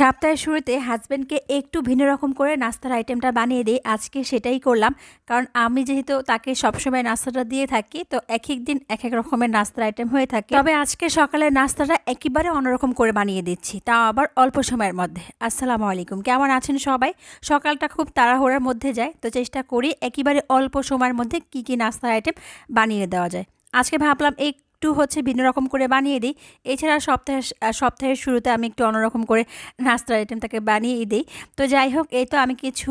সপ্তাহের শুরুতে হাজব্যান্ডকে একটু ভিন্ন রকম করে নাস্তার আইটেমটা বানিয়ে দিই। আজকে সেটাই করলাম। কারণ আমি যেহেতু তাকে সবসময় নাস্তাটা দিয়ে থাকি, তো এক এক দিন এক এক রকমের নাস্তার আইটেম হয়ে থাকে। তবে আজকে সকালের নাস্তাটা একেবারে অন্যরকম করে বানিয়ে দিচ্ছি তাও আবার অল্প সময়ের মধ্যে। আসসালামু আলাইকুম। কেমন আছেন সবাই? সকালটা খুব তাড়াহুড়ার মধ্যে যায়, তো চেষ্টা করি একেবারে অল্প সময়ের মধ্যে কি কি নাস্তার আইটেম বানিয়ে দেওয়া যায়। আজকে ভাবলাম এই একটু হচ্ছে ভিন্ন রকম করে বানিয়ে দিই। এছাড়া সপ্তাহে, সপ্তাহের শুরুতে আমি একটু অন্যরকম করে নাস্তার আইটেম তাকে বানিয়ে দিই। তো যাই হোক, এই তো আমি কিছু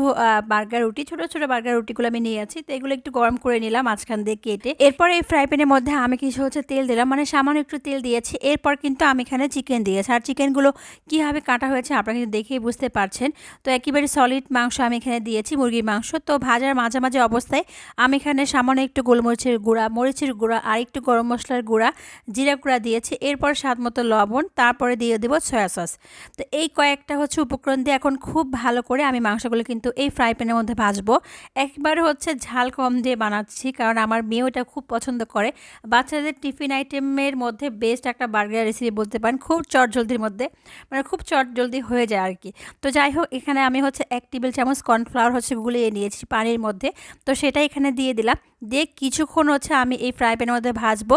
বার্গার রুটি, ছোটো ছোটো বার্গার রুটিগুলো আমি নিয়ে আছি তো এগুলো একটু গরম করে নিলাম মাঝখান দিয়ে কেটে। এরপর এই ফ্রাই প্যানের মধ্যে আমি কিছু হচ্ছে তেল দিলাম। মানে সামান্য একটু তেল দিয়েছি। এরপর কিন্তু আমি এখানে চিকেন দিয়েছি আর চিকেনগুলো কীভাবে কাটা হয়েছে আপনারা কিন্তু দেখেই বুঝতে পারছেন। তো একেবারে সলিড মাংস আমি এখানে দিয়েছি, মুরগির মাংস। তো ভাজার মাঝামাঝি অবস্থায় আমি এখানে সামান্য একটু গোলমরিচের গুঁড়া, মরিচের গুঁড়া আর একটু গরম মশলার গুঁড়া গুঁড়া জিরা গুঁড়া দিয়েছি, এরপর স্বাদ মতো লবণ, তারপরে দিয়ে দেবো সয়া সস। তো এই কয়েকটা হচ্ছে উপকরণ দিয়ে এখন খুব ভালো করে আমি মাংসগুলো কিন্তু এই ফ্রাই প্যানের মধ্যে ভাজবো। একবারে হচ্ছে ঝাল কম দিয়ে বানাচ্ছি, কারণ আমার মেয়ে ওটা খুব পছন্দ করে। বাচ্চাদের টিফিন আইটেমের মধ্যে বেস্ট একটা বার্গার রেসিপি বলতে পারেন, খুব চট জলদির মধ্যে মানে খুব চট জলদি হয়ে যায় আর কি তো যাই হোক, এখানে আমি হচ্ছে এক টেবিল চামচ কর্নফ্লাওয়ার হচ্ছে গুলিয়ে নিয়েছি পানির মধ্যে। তো সেটা এখানে দিয়ে দিলাম। দিয়ে কিছুক্ষণ হচ্ছে আমি এই ফ্রাই প্যানের মধ্যে ভাজবো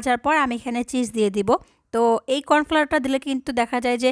ভাজার পর আমি এখানে চিজ দিয়ে দিব। তো এই কর্নফ্লাওয়ারটা দিলে কিন্তু দেখা যায় যে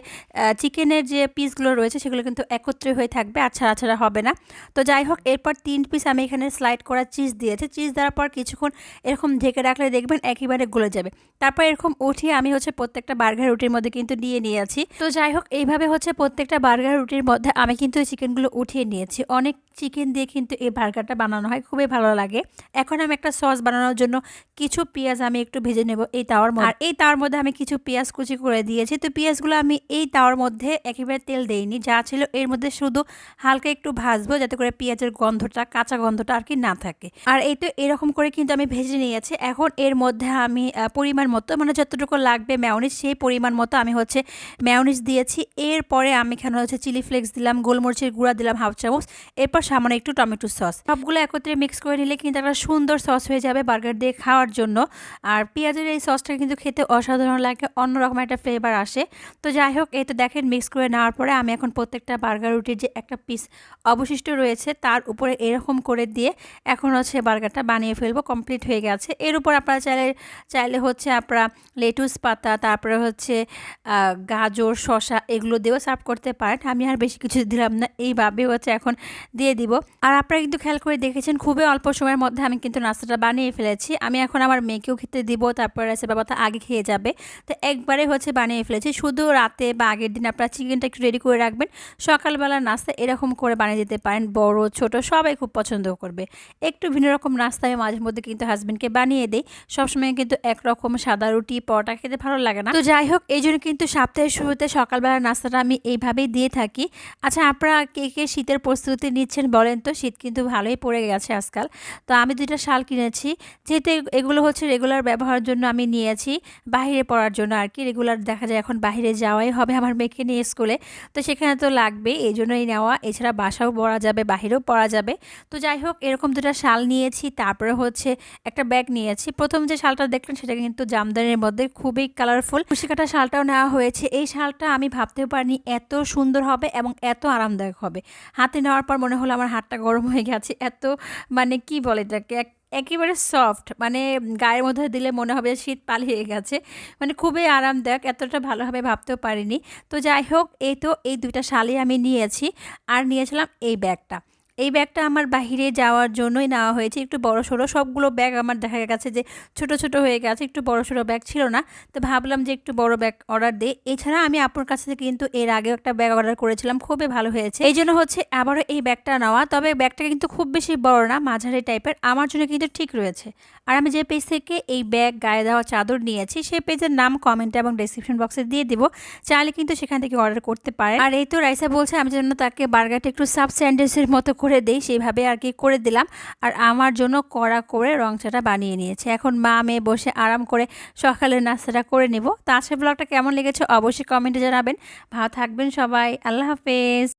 চিকেনের যে পিসগুলো রয়েছে সেগুলো কিন্তু একত্রে হয়ে থাকবে আর ছাড়া ছাড়া হবে না। তো যাই হোক, এরপর তিন পিস আমি এখানে স্লাইড করা চিজ দিয়েছি। চিজ দেওয়ার পর কিছুক্ষণ এরকম ঢেকে রাখলে দেখবেন একেবারে গলে যাবে। তারপর এরকম উঠিয়ে আমি হচ্ছে প্রত্যেকটা বার্গার রুটির মধ্যে কিন্তু নিয়ে নিয়েছি। তো যাই হোক, এইভাবে হচ্ছে প্রত্যেকটা বার্গার রুটির মধ্যে আমি কিন্তু এই চিকেনগুলো উঠিয়ে নিয়েছি। অনেক চিকেন দিয়ে কিন্তু এই বার্গারটা বানানো হয়, খুবই ভালো লাগে। এখন আমি একটা সস বানানোর জন্য কিছু পেঁয়াজ আমি একটু ভেজে নেব এই তাওয়ার মধ্যে। আর এই তাওয়ার মধ্যে আমি পেঁয়াজ কুচি করে দিয়েছি। তো পেঁয়াজগুলো আমি এই তাওয়ার মধ্যে একেবারে তেল দেইনি। যা ছিল এর মধ্যে শুধু হালকা একটু ভাজবো যাতে করে পেঁয়াজের গন্ধটা, কাঁচা গন্ধটা আর কি না থাকে। আর এই তো এরকম করে কিন্তু আমি ভেজে নিয়েছি। এখন এর মধ্যে আমি পরিমাণ মতো মানে যতটুকু লাগবে ম্যাওনিজ সেই পরিমাণ মতো আমি হচ্ছে ম্যাওনিজ দিয়েছি। এরপরে আমি এখানে হচ্ছে চিলি ফ্লেক্স দিলাম, গোলমরিচের গুঁড়া দিলাম হাফ চামচ। এরপর সামান্য একটু টমেটো সস সবগুলো একত্রে মিক্স করে নিলে কিন্তু একটা সুন্দর সস হয়ে যাবে বার্গার দিয়ে খাওয়ার জন্য। আর পেঁয়াজের এই সসটা কিন্তু খেতে অসাধারণ লাগে। অন্যরকম একটা ফ্লেভার আসে। তো যাই হোক এই তো দেখেন মিক্স করে নেওয়ার পরে আমি এখন প্রত্যেকটা বার্গার রুটির যে একটা পিস অবশিষ্ট রয়েছে, তার উপরে এরকম করে দিয়ে এখন হচ্ছে বার্গারটা বানিয়ে ফেলব কমপ্লিট হয়ে গেছে। এর উপর আপনারা চাইলে চাইলে হচ্ছে আপনারা লেটুস পাতা, তারপরে হচ্ছে গাজর শশা এগুলো দিয়েও সার্ভ করতে পারেন। আমি আর বেশি কিছু দিলাম না এইভাবে হচ্ছে এখন দিয়ে দিব। আর আপনারা কিন্তু খেয়াল করে দেখেছেন, খুবই অল্প সময়ের মধ্যে আমি কিন্তু নাস্তাটা বানিয়ে ফেলেছি। আমি এখন আমার মেয়েকেও খেতে দিব, তারপরে আছে বাবা আগে খেয়ে যাবে। তো একবারে হচ্ছে বানিয়ে ফেলেছি। শুধু রাতে বা আগের দিন আপনারা চিকেনটা একটু রেডি করে রাখবেন। সকালবেলা নাস্তা এরকম করে বানিয়ে দিতে পারেন। বড়, ছোট, সবাই খুব পছন্দ করবে। একটু ভিন্ন রকম নাস্তা আমি মাঝে মধ্যে কিন্তু হাজব্যান্ডকে বানিয়ে দিই। সবসময় কিন্তু একরকম সাদা রুটি, পরোটা খেতে ভালো লাগে না। তো যাই হোক, এই জন্য কিন্তু সপ্তাহের শুরুতে সকালবেলা নাস্তাটা আমি এইভাবেই দিয়ে থাকি। আচ্ছা আপনারা কে কে শীতের প্রস্তুতি নিচ্ছেন বলেন তো? শীত কিন্তু ভালোই পড়ে গেছে আজকাল। তো আমি দুইটা শাল কিনেছি। যেহেতু এগুলো হচ্ছে রেগুলার ব্যবহারের জন্য আমি নিয়েছি। বাহিরে পড়ার জন্য আর কি রেগুলার দেখা যায় এখন বাহিরে যাওয়াই হবে আমার মেয়েকে নিয়ে স্কুলে। তো সেখানে তো লাগবে এই জন্যই নেওয়া। এছাড়া বাসাও পড়া যাবে, বাহিরেও পড়া যাবে। তো যাই হোক, এরকম দুটা শাল নিয়েছি, তারপরে হচ্ছে একটা ব্যাগ নিয়েছি। প্রথম যে শালটা দেখলেন সেটা কিন্তু জামদানির মধ্যে, খুবই কালারফুল কাটা শালটাও নেওয়া হয়েছে। এই শালটা আমি ভাবতেও পারিনি এত সুন্দর হবে এবং এত আরামদায়ক হবে। হাতে নেওয়ার পর মনে হলো আমার হাতটা গরম হয়ে গেছে, এত মানে কি বলে এটাকে একেবারে সফট। মানে গায়ের মধ্যে দিলে মনে হবে শীত পালিয়ে গেছে। মানে খুবই আরামদায়ক, এতটা ভালোভাবে ভাবতেও পারিনি। তো যাই হোক, এই তো এই দুইটা শালি আমি নিয়েছি। আর নিয়েছিলাম এই ব্যাগটা। এই ব্যাগটা আমার বাহিরে যাওয়ার জন্যই নেওয়া হয়েছে। একটু বড় সড়ো সবগুলো ব্যাগ আমার দেখা গেছে যে ছোট ছোট হয়ে গেছে, একটু বড় সড়ো ব্যাগ ছিল না। তো ভাবলাম যে একটু বড় ব্যাগ অর্ডার দিই। এছাড়া আমি আপনার কাছ থেকে কিন্তু এর আগেও একটা ব্যাগ অর্ডার করেছিলাম, খুবই ভালো হয়েছে। এই জন্য হচ্ছে আবারও এই ব্যাগটা নেওয়া। তবে ব্যাগটা কিন্তু খুব বেশি বড় না, মাঝারি টাইপের। আমার জন্য কিন্তু ঠিক রয়েছে। আর আমি যে পেজ থেকে এই ব্যাগ গায়ে দেওয়া চাদর নিয়েছি, সেই পেজের নাম কমেন্ট এবং ডিসক্রিপশন বক্সে দিয়ে দিব। চাইলে কিন্তু সেখান থেকে অর্ডার করতে পারে আর এই তো রাইসা বলছে, আমি যেন তাকে বার্গারটা একটু সাব স্যান্ডেসের মতো দেই, সেইভাবে আর কি করে দিলাম। আর আমার জন্য কড়া করে রং চাটা বানিয়ে নিয়েছে। এখন মা মেয়ে বসে আরাম করে সকালের নাস্তাটা করে নেব। তা ব্লগটা কেমন লেগেছে অবশ্যই কমেন্টে জানাবেন। ভালো থাকবেন সবাই। আল্লাহ হাফেজ।